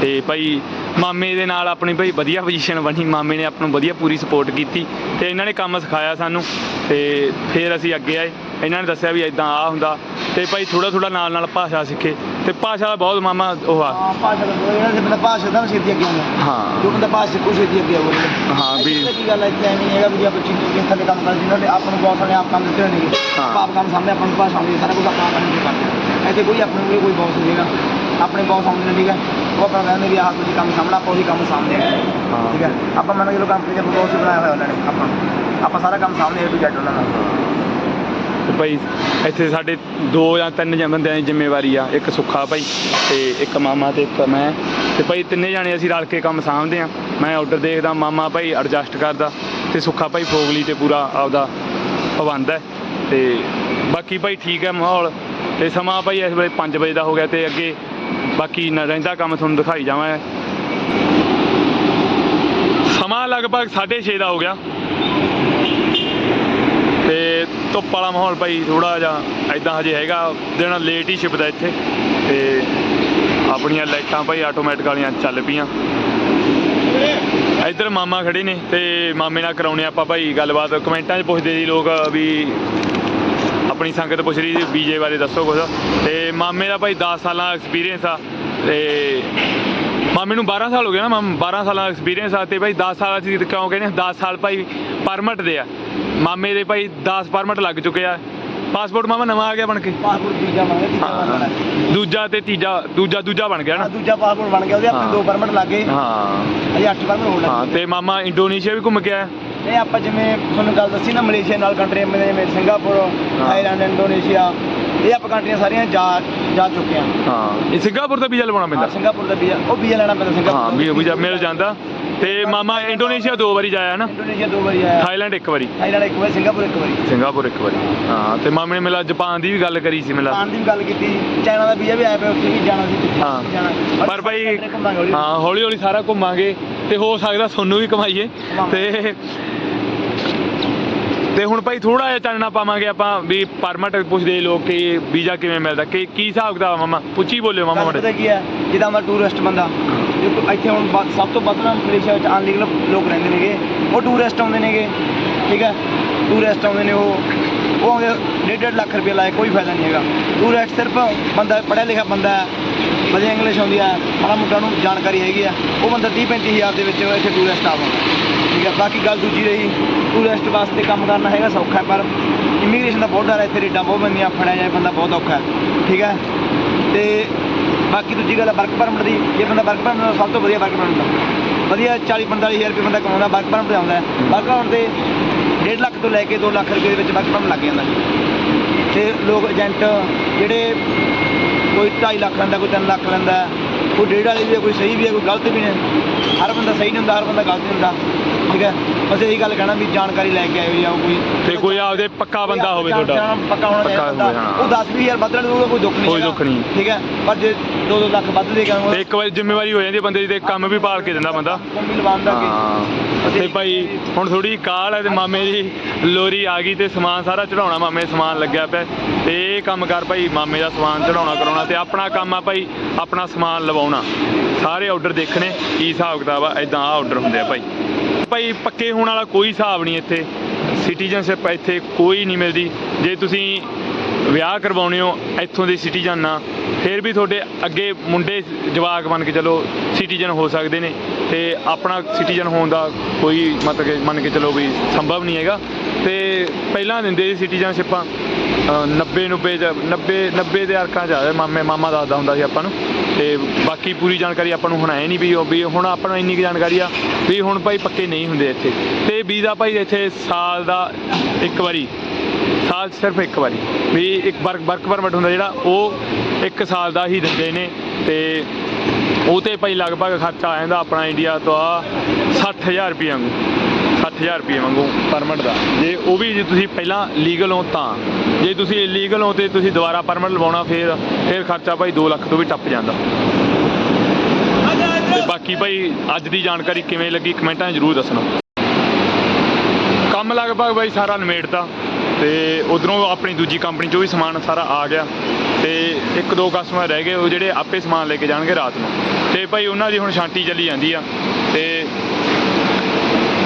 ਤੇ ਭਾਈ ਮਾਮੇ ਦੇ ਨਾਲ ਆਪਣੀ ਭਾਈ ਵਧੀਆ ਪੋਜੀਸ਼ਨ ਬਣੀ। ਮਾਮੇ ਨੇ ਆਪਾਂ ਨੂੰ ਵਧੀਆ ਪੂਰੀ ਸਪੋਰਟ ਕੀਤੀ ਤੇ ਇਹਨਾਂ ਨੇ ਕੰਮ ਸਿਖਾਇਆ ਸਾਨੂੰ ਤੇ ਫਿਰ ਅਸੀਂ ਅੱਗੇ ਆਏ। ਇਹਨਾਂ ਨੇ ਦੱਸਿਆ ਵੀ ਇਦਾਂ ਆ ਹੁੰਦਾ ਤੇ ਭਾਈ ਥੋੜਾ ਥੋੜਾ ਨਾਲ ਨਾਲ ਭਾਸ਼ਾ ਸਿੱਖੇ ਤੇ ਭਾਸ਼ਾ ਦਾ ਬਹੁਤ ਮਾਮਾ ਉਹ ਆ। ਹਾਂ ਭਾਸ਼ਾ ਦਾ ਜਿਹੜਾ ਜੇ ਬੰਦਾ ਭਾਸ਼ਾ ਦਾ ਛੇਤੀ ਅੱਗੇ ਆਉਂਦਾ। ਹਾਂ। ਜੋ ਬੰਦਾ ਭਾਸ਼ਾ ਸਿੱਖੂ ਛੇਤੀ ਅੱਗੇ ਆਊਗਾ। ਹਾਂ, ਵੀ- ਕੀ ਗੱਲ ਹੈ ਇੱਥੇ ਐਵੇਂ ਹੈਗਾ ਵੀ ਆਪਾਂ ਚੀਜ਼ ਕੇ ਥੱਲੇ ਕੰਮ ਕਰਦੇ ਨੇ ਆਪਾਂ ਨੂੰ ਬੌਸ ਨੇ ਆਪ ਕੰਮ ਦਿੱਤੇ ਹੋਣਗੇ। ਆਪਾਂ ਕੰਮ ਸਾਹਮਣੇ ਆਪਾਂ ਨੂੰ ਭਾਸ਼ਾ ਆਉਂਦੀ ਸਾਰਾ ਕੁਝ ਆਪਾਂ ਆਪ ਨੂੰ ਕਰਦੇ ਇੱਥੇ ਕੋਈ ਆਪਣੇ ਕੋਲ ਕੋਈ ਬੌਸ ਨਹੀਂ ਹੈਗਾ। ਆਪਣੇ ਬੌਸ ਆਉਂਦੇ ਨੇ ਠੀਕ ਹੈ? ਉਹ ਆਪਣਾ ਕਹਿੰਦੇ ਵੀ ਆਹ ਤੁਸੀਂ ਕੰਮ ਸਾਹਮਣਾ ਆਪਾਂ ਉਹੀ ਕੰਮ ਸਾਹਮਣੇ ਹੈ। ਠੀਕ ਹੈ? ਆਪਾਂ ਮੰਨ ਕੇ ਚਲੋ ਕੰਪਨੀ ਦੇ ਬੌਸ ਬਣਾਇਆ ਹੋਇਆ ਉਹਨਾਂ ਨੇ ਆਪਾਂ। ਨੂੰ। ਆਪਾਂ ਸਾਰਾ ਕੰਮ ਸਾਹਮਣੇ ਏ ਟੂ ਜ਼ੈਡ ਉਹਨਾਂ ਦਾ ਤੇ ਭਾਈ ਇੱਥੇ ਸਾਡੇ ਦੋ ਜਾਂ ਤਿੰਨ ਜਣ ਬੰਦਿਆਂ ਦੀ ਜ਼ਿੰਮੇਵਾਰੀ ਆ ਇੱਕ ਸੁੱਖਾ ਭਾਈ ਤੇ ਇੱਕ ਮਾਮਾ ਤੇ ਇੱਕ ਮੈਂ। ਤੇ ਭਾਈ ਤਿੰਨੇ ਜਾਣੇ ਅਸੀਂ ਰਲ ਕੇ ਕੰਮ ਸਾਂਭਦੇ ਆ ਮੈਂ ਆਰਡਰ ਦੇਖਦਾ ਮਾਮਾ ਭਾਈ ਐਡਜਸਟ ਕਰਦਾ ਤੇ ਸੁੱਖਾ ਭਾਈ ਫੋਗਲੀ ਤੇ ਪੂਰਾ ਆਪਦਾ ਪਾਬੰਦ ਹੈ। ਤੇ ਬਾਕੀ ਭਾਈ ਠੀਕ ਹੈ ਮਾਹੌਲ। ਤੇ ਸਮਾਂ ਭਾਈ ਇਸ ਵੇਲੇ 5 ਵਜੇ ਦਾ ਹੋ ਗਿਆ ਤੇ ਅੱਗੇ ਬਾਕੀ ਨਾ ਰਹਿੰਦਾ ਕੰਮ ਤੁਹਾਨੂੰ ਦਿਖਾਈ ਜਾਵਾਂ। ਸਮਾਂ ਲਗਭਗ 6:30 ਦਾ ਹੋ ਗਿਆ। ਤੇ ਧੁੱਪ ਵਾਲਾ ਮਾਹੌਲ ਭਾਈ ਥੋੜਾ ਜਿਹਾ ਐਦਾਂ ਹਜੇ ਹੈਗਾ। ਦਿਨ ਲੇਟ ਹੀ ਛਿਪਦਾ ਇੱਥੇ। ਤੇ ਆਪਣੀਆਂ ਲਾਈਟਾਂ ਭਾਈ ਆਟੋਮੈਟਿਕ ਵਾਲੀਆਂ ਚੱਲ ਪਈਆਂ। ਇੱਧਰ ਮਾਮਾ ਖੜੇ ਨੇ ਤੇ ਮਾਮੇ ਨਾਲ ਕਰਾਉਣੇ ਆਪਾਂ ਭਾਈ ਗੱਲਬਾਤ। ਕਮੈਂਟਾਂ 'ਚ ਪੁੱਛਦੇ ਜੀ ਲੋਕ ਵੀ ਆਪਣੀ ਸੰਗਤ ਪੁੱਛ ਰਹੀ ਸੀ ਬੀਜੇ ਬਾਰੇ ਦੱਸੋ ਕੁਝ ਤੇ ਮਾਮੇ ਦਾ ਭਾਈ 10 ਸਾਲਾਂ ਦਾ ਐਕਸਪੀਰੀਅੰਸ ਆ ਤੇ ਮਾਮੇ ਨੂੰ 12 ਸਾਲ ਹੋ ਗਏ ਨਾ ਮਾਮ 12 ਸਾਲਾਂ ਦਾ ਐਕਸਪੀਰੀਅੰਸ ਆ ਤੇ ਭਾਈ 10 ਸਾਲ ਅਸੀਂ ਕਿਉਂ ਕਹਿੰਦੇ ਹਾਂ 10 ਸਾਲ ਭਾਈ ਪਰਮਿਟ ਦੇ ਆ। ਮਾਮੇ ਦੇ ਭਾਈ 10 ਪਰਮਿਟ ਲੱਗ ਚੁੱਕੇ ਆ। ਪਾਸਪੋਰਟ ਮਾਮਾ ਨਵਾਂ ਆ ਗਿਆ ਬਣ ਕੇ? ਪਾਸਪੋਰਟ ਵੀਜ਼ਾ ਬਣ ਗਿਆ ਤੀਜਾ ਬਣ ਗਿਆ। ਦੂਜਾ ਤੇ ਤੀਜਾ ਦੂਜਾ ਦੂਜਾ ਬਣ ਗਿਆ ਨਾ। ਦੂਜਾ ਪਾਸਪੋਰਟ ਬਣ ਗਿਆ ਉਹਦੇ। ਆਪਣੇ ਦੋ ਪਰਮਿਟ ਲੱਗ ਹਾਂ। ਅਜੇ 8 ਪਰਮਿਟ ਹੋਣ ਹਾਂ ਤੇ ਮਾਮਾ ਇੰਡੋਨੇਸ਼ੀਆ ਵੀ ਘੁੰਮ ਕੇ ਆਇਆ। ਇਹ ਆਪਾਂ ਜਿਵੇਂ ਤੁਹਾਨੂੰ ਗੱਲ ਦੱਸੀ ਨਾ ਮਲੇਸ਼ੀਆ ਨਾਲ ਕੰਟਰੀਆਂ ਜਿਵੇਂ ਸਿੰਗਾਪੁਰ ਥਾਈਲੈਂਡ ਇੰਡੋਨੇਸ਼ੀਆ ਇਹ ਆਪਾਂ ਕੰਟਰੀਆਂ ਸਾਰੀਆਂ ਜਾ ਜਾ ਚੁੱਕੇ ਆ ਹਾਂ। ਇਹ ਸਿੰਗਾਪੁਰ ਦਾ ਵੀਜ਼ਾ ਲਵਾਉਣਾ ਪੈਂਦਾ? ਸਿੰਗਾਪੁਰ ਦਾ ਵੀਜ਼ਾ ਉਹ ਵੀਜ਼ਾ ਲੈਣਾ ਪੈਂਦਾ ਸਿੰਗਾਪੁਰ ਹਾਂ ਵੀ ਵੀਜ਼ਾ ਮਿਲ ਜਾਂਦਾ। ਤੇ ਮਾਮਾ ਇੰਡੋਨੇਸ਼ੀਆ ਦੋ ਵਾਰੀ ਜਾਇਆ ਨਾ? ਇੰਡੋਨੇਸ਼ੀਆ ਦੋ ਵਾਰੀ ਆਇਆ। ਥਾਈਲੈਂਡ ਇੱਕ ਵਾਰੀ। ਥਾਈਲੈਂਡ ਇੱਕ ਵਾਰੀ ਸਿੰਗਾਪੁਰ ਇੱਕ ਵਾਰੀ। ਸਿੰਗਾਪੁਰ ਇੱਕ ਵਾਰੀ। ਹਾਂ ਤੇ ਮਾਮੇ ਨੇ ਮਿਲਾ ਜਾਪਾਨ ਦੀ ਵੀ ਗੱਲ ਕਰੀ ਸੀ ਮਿਲਾ। ਪਾਣ ਦੀ ਵੀ ਗੱਲ ਕੀਤੀ। ਚਾਈਨਾ ਦਾ ਵੀਜ਼ਾ ਵੀ ਆਇਆ ਪਿਆ ਉੱਥੇ ਵੀ ਜਾਣਾ ਸੀ। ਹਾਂ। ਜਾਣਾ। ਪਰ ਭਾਈ ਘੁੰਮਾਂਗੇ ਹੌਲੀ। ਹਾਂ ਹੌਲੀ ਹੌਲੀ ਸਾਰਾ ਘੁੰਮਾਂਗੇ। ਤੇ ਹੋ ਸਕਦਾ ਤੁਹਾਨੂੰ ਵੀ ਕਮਾਈਏ ਤੇ ਤੇ ਹੁਣ ਭਾਈ ਥੋੜਾ ਜਿਹਾ ਚਾਨਣਾ ਪਾਵਾਂਗੇ ਆਪਾਂ ਵੀ ਪਰਮਿਟ ਪੁੱਛਦੇ ਲੋਕ ਕਿ ਵੀਜ਼ਾ ਕਿਵੇਂ ਮਿਲਦਾ ਕਿ ਕੀ ਹਿਸਾਬ ਕਿਤਾਬ ਮਾਮਾ? ਉੱਚੀ ਬੋਲਿਓ ਮਾਮਾ ਮਾੜੇ ਪਤਾ ਕੀ ਹੈ ਜਿੱਦਾਂ ਮੈਂ ਟੂਰਿਸਟ ਬੰਦਾ ਦੇਖੋ ਇੱਥੇ ਹੁਣ ਸਭ ਤੋਂ ਵੱਧ ਨਾ ਮਲੇਸ਼ੀਆ ਵਿੱਚ ਅਨਲੀਗਲ ਲੋਕ ਰਹਿੰਦੇ ਨੇਗੇ। ਉਹ ਟੂਰਿਸਟ ਆਉਂਦੇ ਨੇਗੇ ਠੀਕ ਹੈ ਟੂਰਿਸਟ ਆਉਂਦੇ ਨੇ ਉਹ ਉਹ ਆਉਂਦੇ ਡੇਢ ਡੇਢ ਲੱਖ ਰੁਪਏ ਲਾਏ ਕੋਈ ਫਾਇਦਾ ਨਹੀਂ ਹੈਗਾ। ਟੂਰਿਸਟ ਸਿਰਫ ਬੰਦਾ ਪੜ੍ਹਿਆ ਲਿਖਿਆ ਬੰਦਾ ਹੈ ਵਧੀਆ ਇੰਗਲਿਸ਼ ਆਉਂਦੀ ਹੈ ਮਾੜਾ ਮੋਟਾ ਨੂੰ ਜਾਣਕਾਰੀ ਹੈਗੀ ਆ। ਉਹ ਬੰਦਾ 30 35 ਹਜ਼ਾਰ ਦੇ ਵਿੱਚ ਇੱਥੇ ਟੂਰਿਸਟ ਆਉਂਦਾ ਠੀਕ ਹੈ ਬਾਕੀ ਗੱਲ ਦੂਜੀ ਰਹੀ ਟੂਰਿਸਟ ਵਾਸਤੇ ਕੰਮ ਕਰਨਾ ਹੈਗਾ ਸੌਖਾ ਹੈ, ਪਰ ਇਮੀਗ੍ਰੇਸ਼ਨ ਦਾ ਬਹੁਤ ਡਰ ਹੈ, ਇੱਥੇ ਰੇਡਾਂ ਬਹੁਤ ਬੰਦੀਆਂ ਫੜਿਆ ਜਾਏ ਬੰਦਾ ਬਹੁਤ ਔਖਾ ਹੈ, ਠੀਕ ਹੈ? ਤੇ ਬਾਕੀ ਦੂਜੀ ਗੱਲ ਹੈ ਵਰਕ ਪਰਮਿਟ ਦੀ, ਜੇ ਬੰਦਾ ਵਰਕ ਪਰਮਿਟ ਸਭ ਤੋਂ ਵਧੀਆ ਵਰਕ ਪਰਮਿਟ ਦਾ ਵਧੀਆ 40 45 ਹਜ਼ਾਰ ਰੁਪਏ ਬੰਦਾ ਕਮਾਉਂਦਾ ਵਰਕ ਪਰਮਿਟ ਤੇ ਆਉਂਦਾ ਵਰਕ ਪਰਮਿਟ ਤੇ 1.5 ਲੱਖ ਤੋਂ ਲੈ ਕੇ 2 ਲੱਖ ਰੁਪਏ ਦੇ ਵਿੱਚ ਵਰਕ ਪਰਮਿਟ ਲੱਗ ਜਾਂਦਾ ਤੇ ਲੋਕ ਏਜੰਟ ਜਿਹੜੇ ਕੋਈ 2.5 ਲੱਖ ਲੈਂਦਾ, ਕੋਈ 3 ਲੱਖ ਲੈਂਦਾ ਕੋਈ ਡੇਢ ਵਾਲੀ ਵੀ ਹੈ, ਕੋਈ ਸਹੀ ਵੀ ਹੈ, ਕੋਈ ਗਲਤ ਵੀ ਹੈ ਹਰ ਬੰਦਾ ਸਹੀ ਨਹੀਂ ਹੁੰਦਾ, ਹਰ ਬੰਦਾ ਗਲਤ ਨਹੀਂ ਹੁੰਦਾ। ਠੀਕ ਹੈ? ਬਸ ਇਹੀ ਗੱਲ ਕਹਿਣਾ ਵੀ ਜਾਣਕਾਰੀ ਲੈ ਕੇ ਆਇਓ ਜਾਂ ਕੋਈ। ਤੇ ਕੋਈ ਆਪਦੇ ਪੱਕਾ ਬੰਦਾ ਹੋਵੇ ਤੁਹਾਡਾ। ਪੱਕਾ ਹੋਣਾ ਚਾਹੀਦਾ ਪੱਕਾ ਹੋਵੇ, ਹਾਂ। ਉਹ 10 ਹਜ਼ਾਰ ਵੱਧ ਲੈ ਲਊਗਾ ਕੋਈ ਦੁੱਖ ਨਹੀਂ ਕੋਈ ਹੈਗਾ। ਦੁੱਖ ਨਹੀਂ। ਠੀਕ ਹੈ? ਪਰ ਜੇ 2-2 ਲੱਖ ਵੱਧ ਦੇ ਤੇ ਇੱਕ ਵਾਰੀ ਜ਼ਿੰਮੇਵਾਰੀ ਹੋ ਜਾਂਦੀ ਹੈ ਬੰਦੇ ਦੀ ਤੇ ਕੰਮ ਵੀ ਪਾਲ ਕੇ ਦਿੰਦਾ ਬੰਦਾ। ਕੰਮੀ ਹਾਂ। ਤੇ ਭਾਈ ਹੁਣ ਥੋੜੀ ਕਾਲ ਹੈ ਤੇ ਮਾਮੇ ਦੀ ਲੋਰੀ ਆ ਗਈ ਤੇ ਸਮਾਨ ਸਾਰਾ ਚੜਾਉਣਾ ਮਾਮੇ ਸਮਾਨ ਲੱਗਿਆ ਪਿਆ। ਤੇ ਇਹ ਕੰਮ ਕਰ ਭਾਈ ਮਾਮੇ ਦਾ ਸਮਾਨ ਚੜਾਉਣਾ ਕਰਾਉਣਾ ਤੇ ਆਪਣਾ ਕੰਮ ਆ ਭਾਈ ਆਪਣਾ ਸਮਾਨ ਲਵਾਉਣਾ। ਸਾਰੇ ਆਰਡਰ ਦੇਖਣੇ ਕੀ ਹਿਸਾਬ ਕਿਤਾਬ ਆ ਇਦਾਂ ਆ ਆਰਡਰ ਹੁੰਦੇ ਆ ਭਾਈ। ਭਾਈ, ਪੱਕੇ ਹੋਣ ਵਾਲਾ ਕੋਈ ਹਿਸਾਬ ਨਹੀਂ ਇੱਥੇ। ਸਿਟੀਜ਼ਨਸ਼ਿਪ ਇੱਥੇ ਕੋਈ ਨਹੀਂ ਮਿਲਦੀ। ਜੇ ਤੁਸੀਂ ਵਿਆਹ ਕਰਵਾਉਣੇ ਹੋ, ਇੱਥੋਂ ਦੇ ਸਿਟੀਜ਼ਨ ਨਾਲ ਫਿਰ ਵੀ ਤੁਹਾਡੇ ਅੱਗੇ ਮੁੰਡੇ ਜਵਾਕ ਬਣ ਕੇ ਚਲੋ ਸਿਟੀਜ਼ਨ ਹੋ ਸਕਦੇ ਨੇ। ਤੇ ਆਪਣਾ ਸਿਟੀਜ਼ਨ ਹੋਣ ਦਾ ਕੋਈ ਮਤਲਬ ਕਿ ਮੰਨ ਕੇ ਚਲੋ ਵੀ ਸੰਭਵ ਨਹੀਂ ਹੈਗਾ। ਤੇ ਪਹਿਲਾਂ ਦਿੰਦੇ ਸੀ ਸਿਟੀਜ਼ਨਸ਼ਿਪਾਂ 90 90 ਚ 90 90 ਦੇ ਅਰਕਾਂ ਚ ਆ ਮਾਮੇ ਮਾਮਾ ਦੱਸਦਾ ਹੁੰਦਾ ਸੀ ਆਪਾਂ ਨੂੰ। ਤੇ ਬਾਕੀ ਪੂਰੀ ਜਾਣਕਾਰੀ ਆਪਾਂ ਨੂੰ ਹੁਣ ਹੈ ਨਹੀਂ ਵੀ ਉਹ ਵੀ ਹੁਣ ਆਪਾਂ ਨੂੰ ਇੰਨੀ ਕੁ ਜਾਣਕਾਰੀ ਆ ਵੀ ਹੁਣ ਭਾਈ ਪੱਕੇ ਨਹੀਂ ਹੁੰਦੇ ਇੱਥੇ। ਤੇ ਵੀਜ਼ਾ ਭਾਈ ਇੱਥੇ ਸਾਲ ਦਾ ਇੱਕ ਵਾਰੀ, ਸਾਲ ਸਿਰਫ ਇੱਕ ਵਾਰੀ। ਵੀ ਇੱਕ ਵਰਕ ਵਰਕ ਪਰਮਿਟ ਹੁੰਦਾ ਜਿਹੜਾ ਉਹ ਇੱਕ ਸਾਲ ਦਾ ਹੀ ਦਿੰਦੇ ਨੇ ਤੇ ਉਹ ਤੇ ਭਾਈ ਲਗਭਗ ਖਰਚਾ ਆ ਜਾਂਦਾ ਆਪਣਾ ਇੰਡੀਆ ਤੋਂ ਆ 60000 ਰੁਪਏ ਵਾਂਗੂ 60000 ਰੁਪਏ ਵਾਂਗੂ ਪਰਮਿਟ ਦਾ। ਜੇ ਉਹ ਵੀ ਜੇ ਤੁਸੀਂ ਪਹਿਲਾਂ ਲੀਗਲ ਹੋ ਤਾਂ। ਜੇ ਤੁਸੀਂ ਇਲੀਗਲ ਹੋ ਤੇ ਤੁਸੀਂ ਦੁਬਾਰਾ ਪਰਮਿਟ ਲਵਾਉਣਾ, ਫਿਰ ਫਿਰ ਖਰਚਾ ਭਾਈ 2 ਲੱਖ ਤੋਂ ਵੀ ਟੱਪ ਜਾਂਦਾ। ਤੇ ਬਾਕੀ ਭਾਈ ਅੱਜ ਦੀ ਜਾਣਕਾਰੀ ਕਿਵੇਂ ਲੱਗੀ ਕਮੈਂਟਾਂ 'ਚ ਜ਼ਰੂਰ ਦੱਸਣਾ। ਕੰਮ ਲਗਭਗ ਬਾਈ ਸਾਰਾ ਨਿਮੇੜਤਾ ਤੇ ਉਧਰੋਂ ਆਪਣੀ ਦੂਜੀ ਕੰਪਨੀ ਚੋਂ ਵੀ ਸਮਾਨ ਸਾਰਾ ਆ ਗਿਆ ਤੇ ਇੱਕ ਦੋ ਕਸਟਮਰ ਰਹਿ ਗਏ, ਉਹ ਜਿਹੜੇ ਆਪੇ ਸਮਾਨ ਲੈ ਕੇ ਜਾਣਗੇ ਰਾਤ ਨੂੰ। ਤੇ ਭਾਈ ਉਹਨਾਂ ਦੀ ਹੁਣ ਸ਼ਾਂਤੀ ਚੱਲੀ ਜਾਂਦੀ ਆ ਤੇ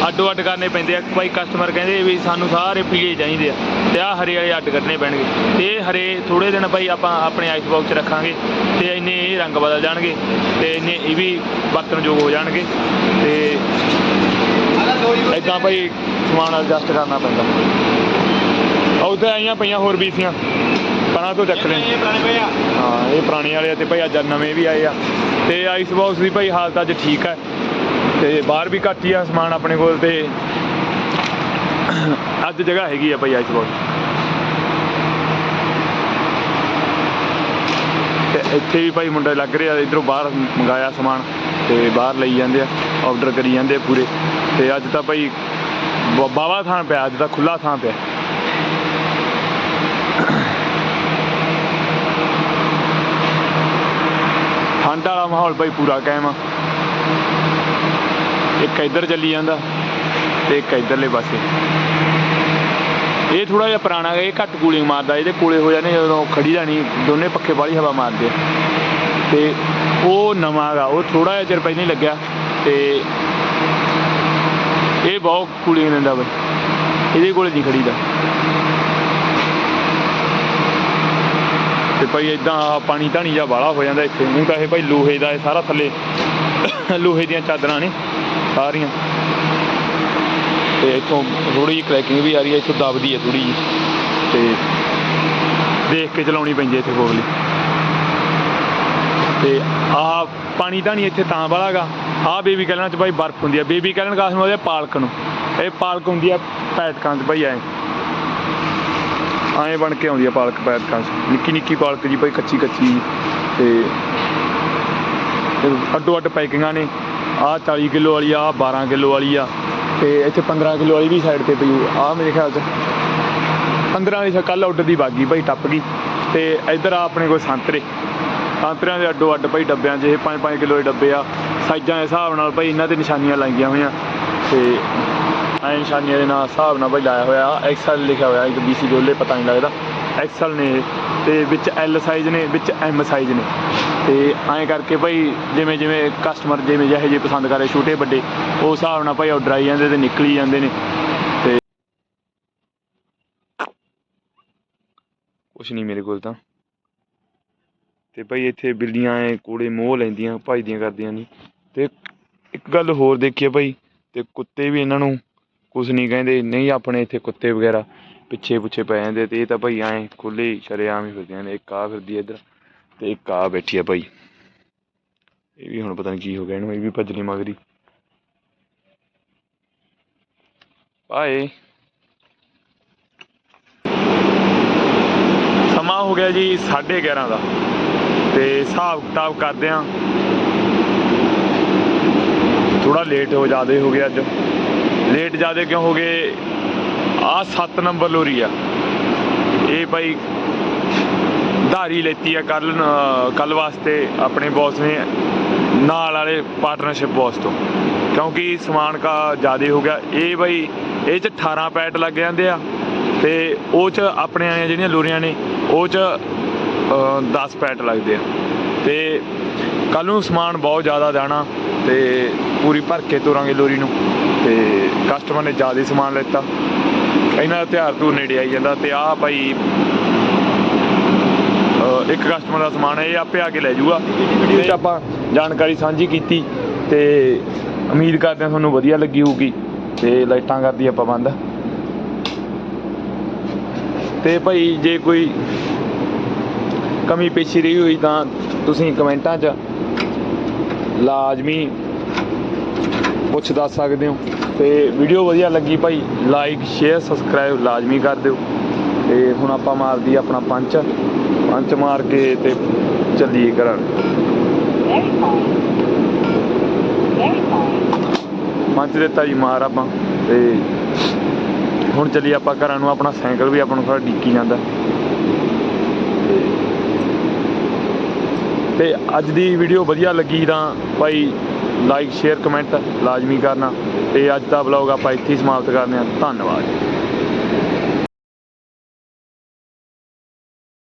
ਅੱਡੋ ਅੱਡ ਕਰਨੇ ਪੈਂਦੇ ਆ। ਭਾਈ ਕਸਟਮਰ ਕਹਿੰਦੇ ਵੀ ਸਾਨੂੰ ਸਾਰੇ ਪੀਲੇ ਚਾਹੀਦੇ ਆ ਤੇ ਆ ਹਰੇ ਵਾਲੇ ਅੱਡ ਕੱਢਣੇ ਪੈਣਗੇ। ਤੇ ਇਹ ਹਰੇ ਥੋੜੇ ਦਿਨ ਭਾਈ ਆਪਾਂ ਆਪਣੇ ਆਈਸ ਬਾਕਸ 'ਚ ਰੱਖਾਂਗੇ ਤੇ ਇੰਨੇ ਇਹ ਰੰਗ ਬਦਲ ਜਾਣਗੇ ਤੇ ਇੰਨੇ ਇਹ ਵੀ ਵਰਤਣਯੋਗ ਹੋ ਜਾਣਗੇ ਤੇ ਇਦਾਂ ਭਾਈ ਸਮਾਨ ਐਡਜਸਟ ਕਰਨਾ ਪੈਂਦਾ। ਉੱਥੇ ਆਈਆਂ ਪਈਆਂ ਹੋਰ ਵੀ ਸੀਆਂ। ਪਰਾਂ ਤੋਂ ਚੱਕ ਲੈ ਹਾਂ, ਇਹ ਪੁਰਾਣੇ ਵਾਲੇ ਆ ਤੇ ਭਾਈ ਅੱਜ ਨਵੇਂ ਵੀ ਆਏ ਆ। ਤੇ ਆਈਸ ਬਾਕਸ ਦੀ ਭਾਈ ਹਾਲਤ ਅੱਜ ਠੀਕ ਹੈ ਤੇ ਬਾਹਰ ਵੀ ਘੱਟ ਹੀ ਆ ਸਮਾਨ ਆਪਣੇ ਕੋਲ ਤੇ ਅੱਜ ਜਗ੍ਹਾ ਹੈਗੀ ਆ ਭਾਈ ਆਈਸ ਬਾਕਸ ਤੇ ਇੱਥੇ ਵੀ ਭਾਈ ਮੁੰਡੇ ਲੱਗ ਰਿਹਾ ਆ ਇਧਰੋਂ ਬਾਹਰ ਮੰਗਾਇਆ ਸਮਾਨ ਤੇ ਬਾਹਰ ਲਈ ਜਾਂਦੇ ਆ ਆਰਡਰ ਕਰੀ ਜਾਂਦੇ ਪੂਰੇ। ਤੇ ਅੱਜ ਤਾਂ ਭਾਈ ਬਾਵਾ ਥਾਂ ਪਿਆ, ਅੱਜ ਤਾਂ ਖੁੱਲਾ ਥਾਂ ਪਿਆ। ਠੰਡ ਵਾਲਾ ਮਾਹੌਲ ਭਾਈ ਪੂਰਾ ਕਾਇਮ ਆ। ਇੱਕ ਇੱਧਰ ਚੱਲੀ ਜਾਂਦਾ ਤੇ ਇੱਕ ਇੱਧਰਲੇ ਪਾਸੇ। ਇਹ ਥੋੜਾ ਜਿਹਾ ਪੁਰਾਣਾ ਹੈ, ਇਹ ਘੱਟ ਕੂਲਿੰਗ ਮਾਰਦਾ, ਇਹਦੇ ਕੋਲੇ ਹੋ ਜਾਂਦੇ ਜਦੋਂ ਖੜੀ ਜਾਣੀ, ਦੋਨੇ ਪੱਖੇ ਵਾਲੀ ਹਵਾ ਮਾਰਦੇ ਆ। ਤੇ ਉਹ ਨਵਾਂ ਗਾ, ਉਹ ਥੋੜਾ ਜਿਹਾ ਚਿਰ ਪਹਿਲਾਂ ਹੀ ਲੱਗਿਆ ਤੇ ਇਹ ਬਹੁਤ ਕੂਲਿੰਗ ਦਿੰਦਾ ਬਈ ਇਹਦੇ ਕੋਲੇ ਨਹੀਂ ਖੜੀਦਾ। ਤੇ ਭਾਈ ਇਦਾਂ ਪਾਣੀ ਧਾਣੀ ਜਾਂ ਵਾਲਾ ਹੋ ਜਾਂਦਾ ਇੱਥੇ, ਹੁਣ ਤਾਂ ਇਹ ਭਾਈ ਲੋਹੇ ਦਾ ਇਹ ਸਾਰਾ ਥੱਲੇ, ਲੋਹੇ ਦੀਆਂ ਚਾਦਰਾਂ ਨੇ। ਸਾਰੀਆਂ। ਤੇ ਇੱਥੋਂ ਥੋੜੀ ਕ੍ਰੈਕਿੰਗ ਵੀ ਆ ਰਹੀ ਹੈ, ਇੱਥੋਂ ਦਬਦੀ ਹੈ ਥੋੜੀ ਜਿਹੀ। ਤੇ ਦੇਖ ਕੇ ਚਲਾਉਣੀ ਪੈਂਦੀ ਹੈ ਇੱਥੇ ਕੋਲ ਤੇ ਆਹ ਪਾਣੀ ਤਾਂ ਨਹੀਂ ਇੱਥੇ ਤਾਂ ਵਾਲਾਗਾ। ਆਹ ਬੇਬੀ ਕੈਲਨ ਚ ਭਾਈ ਬਰਫ਼ ਹੁੰਦੀ ਹੈ। ਬੇਬੀ ਕੈਲਨ ਕਾਸ ਨੂੰ ਉਹਦੇ ਪਾਲਕ ਨੂੰ। ਇਹ ਪਾਲਕ ਹੁੰਦੀ ਆ ਪੈਟਕਾਂ ਚ ਭਾਈ ਐ। ਐਂ ਬਣ ਕੇ ਆਉਂਦੀ ਆ ਪਾਲਕ ਪੈਟਕਾਂ ਚ। ਨਿੱਕੀ ਨਿੱਕੀ ਪਾਲਕ ਜੀ ਭਾਈ ਕੱਚੀ ਕੱਚੀ। ਤੇ ਅੱਡੋ ਅੱਡ ਪੈਕਿੰਗਾਂ ਨੇ। ਆਹ 40 ਕਿਲੋ ਵਾਲੀ ਆ ਆਹ 12 ਕਿਲੋ ਵਾਲੀ ਆ, ਤੇ ਇੱਥੇ 15 ਕਿਲੋ ਵਾਲੀ ਵੀ ਸਾਈਡ ਤੇ ਪਈ ਹੋਊ। ਆਹ ਮੇਰੇ ਖਿਆਲ ਚ 15 ਵਾਲੀ ਕੱਲ ਆਰਡਰ ਦੀ ਬਾਗੀ ਭਾਈ ਟੱਪ ਗਈ। ਤੇ ਇੱਧਰ ਆ ਆਪਣੇ ਕੋਲ ਸੰਤਰੇ। ਸੰਤਰਿਆਂ ਦੇ ਅੱਡੋ ਅੱਡ ਭਾਈ ਡੱਬਿਆਂ 'ਚ ਇਹ 5-5 ਕਿਲੋ ਦੇ ਡੱਬੇ ਆ। ਸਾਈਜ਼ਾਂ ਦੇ ਹਿਸਾਬ ਨਾਲ ਭਾਈ ਇਹਨਾਂ ਤੇ ਨਿਸ਼ਾਨੀਆਂ ਲਾਈਆਂ ਹੋਈਆਂ। ਤੇ ਐ ਨਿਸ਼ਾਨੀਆਂ ਦੇ ਨਾਲ ਹਿਸਾਬ ਨਾਲ ਭਾਈ ਲਾਇਆ ਹੋਇਆ। ਐਕਸਲ ਲਿਖਿਆ ਹੋਇਆ ਇੱਕ BC ਦੋਲੇ ਪਤਾ ਨਹੀਂ ਲੱਗਦਾ। ਐਕਸਲ ਨੇ ਤੇ ਵਿੱਚ ਐਲ ਸਾਈਜ਼ ਨੇ, ਵਿੱਚ ਐਮ ਸਾਈਜ਼ ਨੇ। ਤੇ ਐਂ ਕਰਕੇ ਭਾਈ ਜਿਵੇਂ ਜਿਵੇਂ ਕਸਟਮਰ ਜਿਵੇਂ ਜਿਹੇ ਜਿਹੇ ਪਸੰਦ ਕਰੇ ਛੋਟੇ ਵੱਡੇ, ਉਹ ਹਿਸਾਬ ਨਾਲ ਭਾਈ ਆਰਡਰ ਆਈ ਜਾਂਦੇ ਤੇ ਨਿਕਲੀ ਜਾਂਦੇ ਨੇ। ਤੇ ਕੁਛ ਨਹੀਂ ਮੇਰੇ ਕੋਲ ਤਾਂ। ਤੇ ਭਾਈ ਇੱਥੇ ਬਿੱਲੀਆਂ ਐ ਕੂੜੇ ਮੋਹ ਲੈਂਦੀਆਂ, ਭਜਦੀਆਂ ਕਰਦੀਆਂ ਨਹੀਂ ਤੇ ਇੱਕ ਗੱਲ ਹੋਰ ਦੇਖੀਏ ਭਾਈ, ਤੇ ਕੁੱਤੇ ਵੀ ਇਹਨਾਂ ਨੂੰ ਕੁਛ ਨਹੀਂ ਕਹਿੰਦੇ, ਨਹੀਂ ਆਪਣੇ ਇੱਥੇ ਕੁੱਤੇ ਵਗੈਰਾ। ਪਿੱਛੇ ਪੁੱਛੇ ਪੈ ਜਾਂਦੇ ਤੇ ਇਹ ਤਾਂ ਭਾਈ ਐਂ ਖੁੱਲੇ ਸ਼ਰੇਆਮ ਹੀ ਫਿਰਦੀਆਂ ਨੇ, ਇੱਕ ਆ ਫਿਰਦੀ ਐ ਇੱਧਰ ਤੇ ਇੱਕ ਆ ਬੈਠੀ ਆ ਭਾਈ। ਇਹ ਵੀ ਹੁਣ ਪਤਾ ਨਹੀਂ ਕੀ ਹੋ ਗਿਆ ਇਹਨੂੰ, ਇਹ ਵੀ ਭੱਜਣੀ ਮਗਰੀ ਬਾਏ। ਸਮਾਂ ਹੋ ਗਿਆ ਜੀ 11:30 ਦਾ ਤੇ ਹਿਸਾਬ ਕਿਤਾਬ ਕਰਦੇ ਆ। ਥੋੜਾ ਲੇਟ ਹੋ ਜਾਦੇ ਹੋ ਗਿਆ ਅੱਜ। ਲੇਟ ਜਾਦੇ ਕਿਉਂ ਹੋ ਗਏ? ਆ 7 ਨੰਬਰ ਲੋਰੀ ਆ। ਇਹ ਭਾਈ ਧਾਰੀ ਲੈਤੀ ਆ ਕੱਲ ਕੱਲ ਵਾਸਤੇ ਆਪਣੇ ਬੌਸ ਨੇ ਨਾਲ ਵਾਲੇ ਪਾਰਟਨਰਸ਼ਿਪ ਬੌਸ ਤੋਂ। ਕਿਉਂਕਿ ਸਮਾਨ ਕਾ ਜ਼ਿਆਦਾ ਹੋ ਗਿਆ। ਇਹ ਭਾਈ ਇਹ ਚ 18 ਪੈਟ ਲੱਗ ਜਾਂਦੇ ਆ ਤੇ ਉਹ ਚ ਆਪਣੇ ਵਾਲੀਆਂ ਜਿਹੜੀਆਂ ਲੋਰੀਆਂ ਨੇ ਉਹ ਚ ਅ, 10 ਪੈਟ ਲੱਗਦੇ ਆ। ਤੇ ਕੱਲ ਨੂੰ ਸਮਾਨ ਬਹੁਤ ਜ਼ਿਆਦਾ ਜਾਣਾ ਤੇ ਪੂਰੀ ਭਰ ਕੇ ਤੋਰਾਂਗੇ ਲੋਰੀ ਨੂੰ। ਤੇ ਕਸਟਮਰ ਨੇ ਜ਼ਿਆਦਾ ਸਮਾਨ ਲੈਤਾ। ਇਹਨਾਂ ਦਾ ਤਿਉਹਾਰ ਤੋਂ ਨੇੜੇ ਆਈ ਜਾਂਦਾ ਤੇ ਆਹ ਭਾਈ ਇੱਕ ਕਸਟਮਰ ਦਾ ਸਮਾਨ ਹੈ ਇਹ ਆਪੇ ਆ ਕੇ ਲੈ ਜਾਊਗਾ। ਵੀਡੀਓ 'ਚ ਆਪਾਂ ਜਾਣਕਾਰੀ ਸਾਂਝੀ ਕੀਤੀ ਤੇ ਉਮੀਦ ਕਰਦੇ ਹਾਂ ਤੁਹਾਨੂੰ ਵਧੀਆ ਲੱਗੀ ਹੋਊਗੀ। ਤੇ ਲਾਈਟਾਂ ਕਰਦੀ ਆਪਾਂ ਬੰਦ। ਤੇ ਭਾਈ ਜੇ ਕੋਈ ਕਮੀ ਪੇਸ਼ੀ ਰਹੀ ਹੋਈ ਤਾਂ ਤੁਸੀਂ ਕਮੈਂਟਾਂ 'ਚ ਲਾਜ਼ਮੀ ਪੁੱਛ ਦੱਸ ਸਕਦੇ ਹੋ। ਤੇ ਵੀਡੀਓ ਵਧੀਆ ਲੱਗੀ ਭਾਈ ਲਾਈਕ ਸ਼ੇਅਰ ਸਬਸਕ੍ਰਾਈਬ ਲਾਜ਼ਮੀ ਕਰ ਦਿਓ। ਤੇ ਹੁਣ ਆਪਾਂ ਮਾਰਦੀ ਆਪਣਾ ਪੰਚ। ਪੰਚ ਮਾਰ ਕੇ ਤੇ ਚੱਲੀਏ ਘਰਾਂ ਨੂੰ। ਪੰਚ ਦਿੱਤਾ ਜੀ ਮਾਰ ਆਪਾਂ। ਤੇ ਹੁਣ ਚੱਲੀ ਆਪਾਂ ਘਰਾਂ ਨੂੰ। ਆਪਣਾ ਸਾਈਕਲ ਵੀ ਆਪਾਂ ਨੂੰ ਥੋੜਾ ਡੀਕੀ ਜਾਂਦਾ। ਤੇ ਅੱਜ ਦੀ ਵੀਡੀਓ ਵਧੀਆ ਲੱਗੀ ਤਾਂ ਭਾਈ ਲਾਈਕ ਸ਼ੇਅਰ ਕਮੈਂਟ ਲਾਜ਼ਮੀ ਕਰਨਾ। ਤੇ ਅੱਜ ਦਾ ਵਲੌਗ ਆਪਾਂ ਇੱਥੇ ਹੀ ਸਮਾਪਤ ਕਰਦੇ ਹਾਂ। ਧੰਨਵਾਦ।